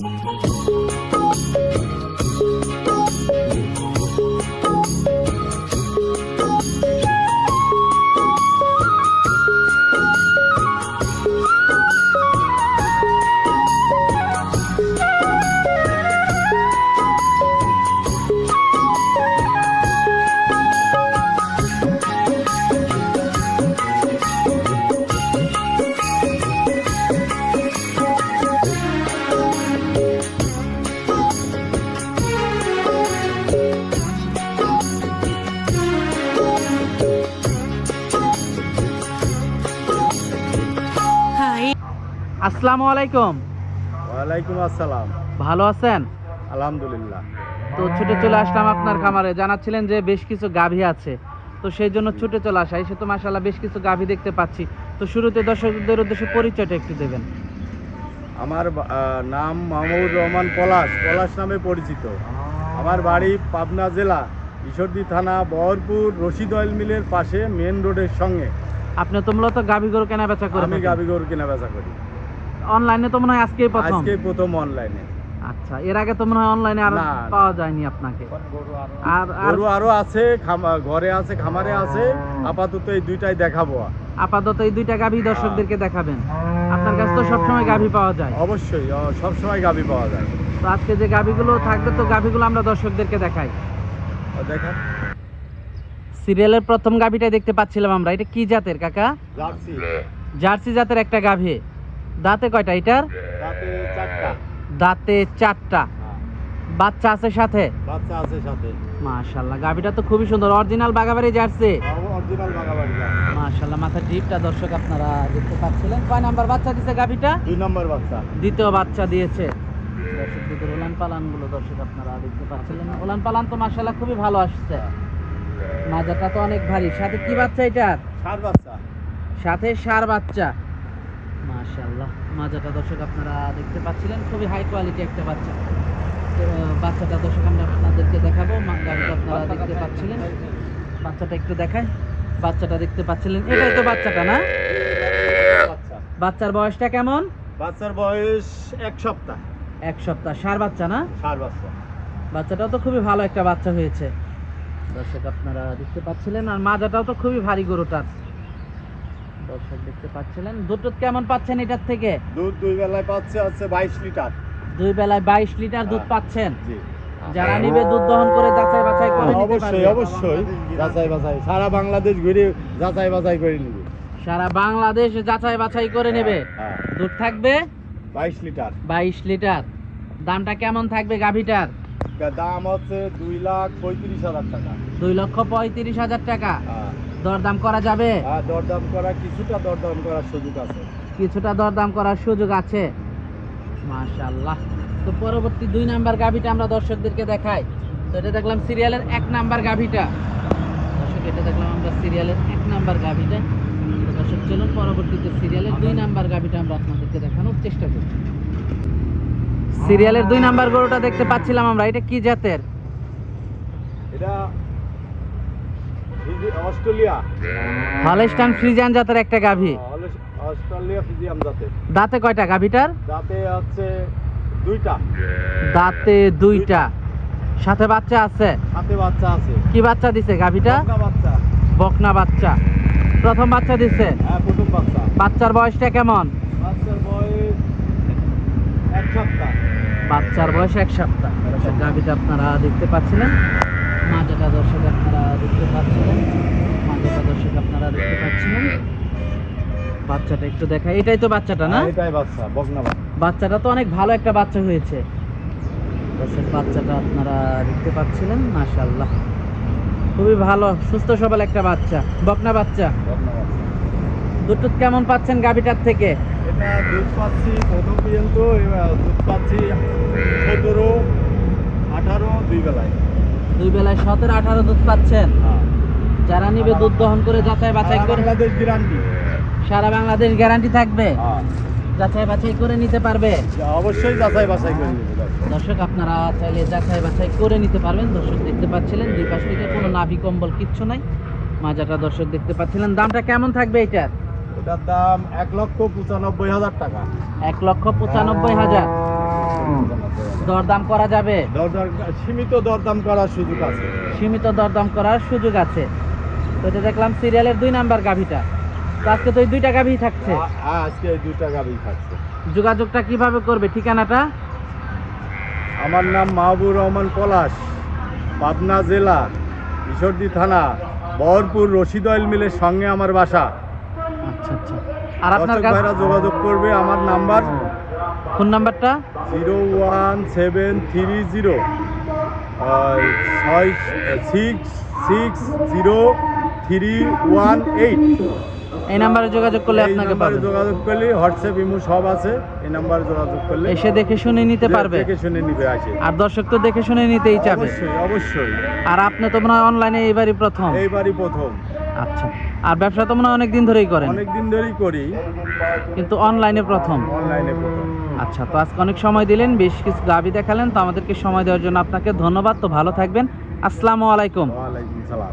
Música আসসালামু আলাইকুম। ওয়ালাইকুম আসসালাম। ভালো আছেন? আলহামদুলিল্লাহ। তো ছুটে চলে আসলাম আপনার খামারে। জানাচ্ছিলেন যে বেশ কিছু গাভী আছে। তো সেই জন্য ছুটে চলে আসা এসে তো মাসাল্লাহ বেশ কিছু গাভী দেখতে পাচ্ছি। তো শুরুতে দর্শকদের উদ্দেশ্যে পরিচয়টা একটু দেবেন। আমার নাম মাহমুদ রহমান পলাশ। পলাশ নামে পরিচিত। আমার বাড়ি পাবনা জেলা ঈশ্বরদী থানা বহরপুর রশিদ অয়েল মিলের পাশে মেন রোডের সঙ্গে। আপনি তো মূলত গাভী গরু কেনা বেচা করেন আমি গাবি গরু কেনা বেচা করি। অনলাইনে তো মনে হয় আজকেই প্রথম? আজকে প্রথম অনলাইনে আচ্ছা এর আগে তো মনে হয় অনলাইনে আর। পাওয়া যায়নি আপনাকে। আর আর আরও আছে ঘরে আছে খামারে আছে আপাতত এই দুইটাই দেখাবো আপাতত এই দুইটা গাভী দর্শকদেরকে দেখাবেন। আপনার কাছে তো সবসময় গাভী পাওয়া যায়। অবশ্যই সবসময় গাবি পাওয়া যায়। তো আজকে যে গাভীগুলো থাকবে তো গাভীগুলো আমরা দর্শকদেরকে দেখাই। ও দেখেন। সিরিয়ালের প্রথম গাভীটা দেখতে পাচ্ছিলাম আমরা। এটা কি জাতের কাকা? জার্সি। জার্সি জাতের একটা গাভী। দাঁতে কয়টা এটার? রাতে চারটা। দাঁতে চারটা। হ্যাঁ, বাচ্চা আছে সাথে? বাচ্চা আছে সাথে। মাশাল্লাহ গাভীটা তো খুবই সুন্দর। Original Bagabari jersey? Original Bagabari মাশাল্লাহ মাথার ডিপটা দর্শক আপনারা দেখতে পাচ্ছিলেন। কয় নাম্বার বাচ্চা দিছে গাভীটা? দুই নম্বর বাচ্চা। দ্বিতীয় বাচ্চা দিয়েছে। দর্শক দর্শকদের ওলান পালানগুলো দর্শক আপনারা দেখতে পাচ্ছিলেন। ওলান পালান তো মাশাল্লাহ খুবই ভালো আসছে। মাজাটা তো অনেক ভারী। সাথে কি বাচ্চা এটার? সার বাচ্চা। সাথে সার বাচ্চা। মাশাআল্লাহ মাজাটা দর্শক আপনারা দেখতে পাচ্ছিলেন খুবই হাই কোয়ালিটি একটা বাচ্চা। তো, বাচ্চাটা দর্শক আমরা আপনাদেরকে দেখাবো গাড়িটা আপনারা দেখতে পাচ্ছিলেন। বাচ্চাটা একটু দেখায় বাচ্চাটা দেখতে পাচ্ছিলেন এটাই তো বাচ্চাটা না? বাচ্চার বয়সটা কেমন? বাচ্চার বয়স এক সপ্তাহ। এক সপ্তাহ সার বাচ্চা না? সার বাচ্চা। বাচ্চাটাও তো খুবই ভালো একটা বাচ্চা হয়েছে। দর্শক আপনারা দেখতে পাচ্ছিলেন আর মাজাটাও তো খুবই ভারী গরুটার। দর্শক দেখতে পাচ্ছিলেন। দুটো কেমন পাচ্ছেন এটার থেকে? দুধ দুই বেলায় পাচ্ছে হচ্ছে বাইশ লিটার। দুই বেলায় বাইশ লিটার দুধ হ্যাঁ। পাচ্ছেন? জি। যারা নিবে দুধ দহন করে যাচাই বাছাই করে অবশ্যই অবশ্যই। যাচাই বাছাই সারা বাংলাদেশ ঘুরে যাচাই বাছাই করে নিবে। সারা বাংলাদেশ যাচাই বাছাই করে নেবে। হ্যাঁ। দুধ থাকবে? বাইশ লিটার। বাইশ লিটার। দামটা কেমন থাকবে গাভীটার? দাম হচ্ছে দুই লাখ পঁয়ত্রিশ হাজার টাকা। দুই লক্ষ পঁয়ত্রিশ হাজার টাকা। হ্যাঁ। দরদাম করা যাবে? আর দরদাম করা কিছুটা দরদাম করার সুযোগ আছে। কিছুটা দরদাম করার সুযোগ আছে। মাশাআল্লাহ। তো পরবর্তী দুই নাম্বার গাভিটা আমরা দর্শকদেরকে দেখাই। তো এটা দেখলাম সিরিয়ালের এক নাম্বার গাভিটা। দর্শক এটা দেখলাম আমরা সিরিয়ালের এক নাম্বার গাভিটা। দর্শক চলুন পরবর্তীতে সিরিয়ালের দুই নাম্বার গাভিটা আমরা আপনাদেরকে দেখানোর চেষ্টা করছি সিরিয়ালের দুই নাম্বার গরুটা দেখতে পাচ্ছিলাম আমরা। এটা কি জাতের? এটা অস্ট্রেলিয়া। হলস্টাইন ফ্রিজিয়ান জাতের একটা গাভি। অলেস- অস্ট্রেলিয়া ফিজিয়াম জাতের দাঁতে কয়টা গাভিটার? যাতে হচ্ছে দুইটা। দাঁতে দুইটা। সাথে বাচ্চা আছে? সাথে বাচ্চা আছে। কি বাচ্চা দিছে গাভিটা? বকনা বাচ্চা। বকনা বাচ্চা। প্রথম বাচ্চা দিছে? হ্যাঁ প্রথম বাচ্চা। বাচ্চার বয়সটা কেমন? বাচ্চার বয়স এক সপ্তাহ। বাচ্চার বয়স এক সপ্তাহ। গাভিটা আপনারা দেখতে পাচ্ছিলেন। মাজাটা দর্শক আপনারা দেখতে পাচ্ছিলেন। মাজাটা দর্শক আপনারা দেখতে পাচ্ছিলেন। বাচ্চাটা একটু দেখা এটাই তো বাচ্চাটা না? হ্যাঁ, এটাই বাচ্চা বকনা বাচ্চাটা তো অনেক ভালো একটা বাচ্চা হয়েছে। দর্শক বাচ্চাটা আপনারা দেখতে পাচ্ছিলেন মাশাআল্লাহ। খুবই ভালো সুস্থ সবল একটা বাচ্চা বকনা বাচ্চা। দুটো কেমন পাচ্ছেন গাভিটার থেকে? এটা দুধ পাচ্ছি প্রথম পর্যন্ত দুধ পাচ্ছি সতেরো আঠারো দুই বেলায়। দুই বেলায় সতেরো আঠারো দুধ পাচ্ছেন। হ্যাঁ। যারা নিবে দুধ দহন করে যাচাই বাছাই করে বাংলাদেশ গ্যারান্টি সারা বাংলাদেশ গ্যারান্টি থাকবে। যাচাই বাছাই করে নিতে পারবে। অবশ্যই যাচাই বাছাই করে দর্শক আপনারা চাইলে যাচাই বাছাই করে নিতে পারবেন। দর্শক দেখতে পাচ্ছিলেন দুই পাশ থেকে কোনো নাভি কম্বল কিচ্ছু নাই। মাজাটা দর্শক দেখতে পাচ্ছিলেন। দামটা কেমন থাকবে এটার? এটার দাম এক লক্ষ পঁচানব্বই হাজার টাকা। এক লক্ষ পঁচানব্বই হাজার। দরদাম করা যাবে? দরদাম সীমিত দরদাম করার সুযোগ আছে। সীমিত দরদাম করার সুযোগ আছে। তো এটা দেখলাম সিরিয়ালের দুই নাম্বার গাভিটা। তো আজকে তো এই দুইটা গাভি থাকছে। আজকে এই দুইটা গাড়ি থাকছে। যোগাযোগটা কীভাবে করবে? ঠিকানাটা? আমার নাম মাহবুব রহমান পলাশ পাবনা জেলা ঈশ্বরদী থানা বহরপুর রশিদ অয়েল মিলের সঙ্গে আমার বাসা। আচ্ছা আচ্ছা। আর আপনার যোগাযোগ করবে আমার নাম্বার। ফোন নাম্বারটা? Zero one seven three zero. ছয় six six zero three one eight. এই নাম্বারে যোগাযোগ করলে আপনাকে নাম্বারে যোগাযোগ করলে হোয়াটসঅ্যাপ ইমো সব আছে। এই নাম্বারে যোগাযোগ করলে এসে দেখে শুনে নিতে পারবে। দেখে শুনে নিবে আসে। আর দর্শক তো দেখে শুনে নিতেই চাবে। অবশ্যই অবশ্যই। আর আপনি তো মনে হয় অনলাইনে এইবারই প্রথম। এইবারই প্রথম। আচ্ছা। আর ব্যবসা তো মনে হয় অনেক দিন ধরেই করেন? অনেক দিন ধরেই করি। কিন্তু অনলাইনে প্রথম? অনলাইনে প্রথম। আচ্ছা তো আজকে অনেক সময় দিলেন বেশ কিছু দাবি দেখালেন তো আমাদেরকে সময় দেওয়ার জন্য আপনাকে ধন্যবাদ তো ভালো থাকবেন। আসসালামু আলাইকুম। ওয়ালাইকুম সালাম।